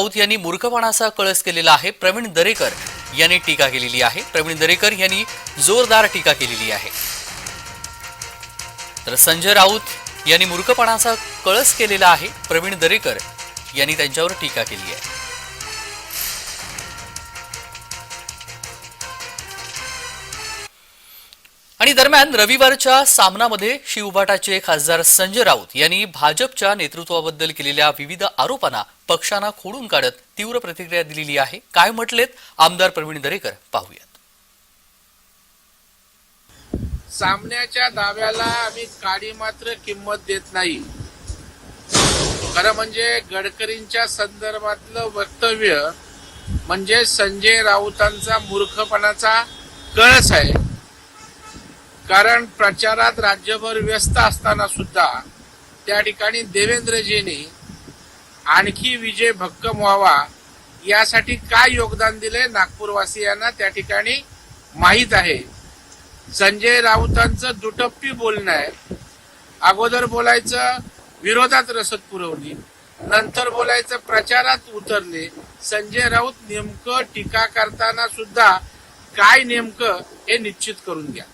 राऊत यांनी मूर्खपणाचा कळस केलेला आहे. प्रवीण दरेकर यांनी टीका केलेली आहे. प्रवीण दरेकर यांनी जोरदार टीका केलेली आहे. तर संजय राऊत यांनी मूर्खपणाचा कळस केलेला आहे. प्रवीण दरेकर यांनी त्यांच्यावर टीका केली आहे. आणि दरम्यान रविवारच्या सामनामध्ये शिवभाटाचे खासदार संजय राऊत यांनी भाजपच्या नेतृत्वाबद्दल केलेल्या विविध आरोपांना पक्षांना खोडून काढत तीव्र प्रतिक्रिया दिलेली आहे. काय म्हटलेत? आमदार प्रवीण दरेकर. पाहूयात. सामन्याच्या दाव्याला आम्ही काडी मात्र किंमत देत नाही. खरं म्हणजे गडकरींच्या संदर्भातलं वक्तव्य म्हणजे संजय राऊतांचा मूर्खपणाचा कळस आहे. कारण प्रचारात राज्यभर व्यस्त असताना सुद्धा त्या ठिकाणी देवेंद्रजींनी आणखी विजय भक्कम व्हावा यासाठी काय योगदान दिले नागपूरवासियांना त्या ठिकाणी माहीत आहे. संजय राऊतांचं दुटप्पी बोलणं आहे. अगोदर बोलायचं विरोधात रसद पुरवली नंतर बोलायचं प्रचारात उतरले संजय राऊत नेमकं टीका करताना सुद्धा काय नेमकं हे निश्चित करून घ्या.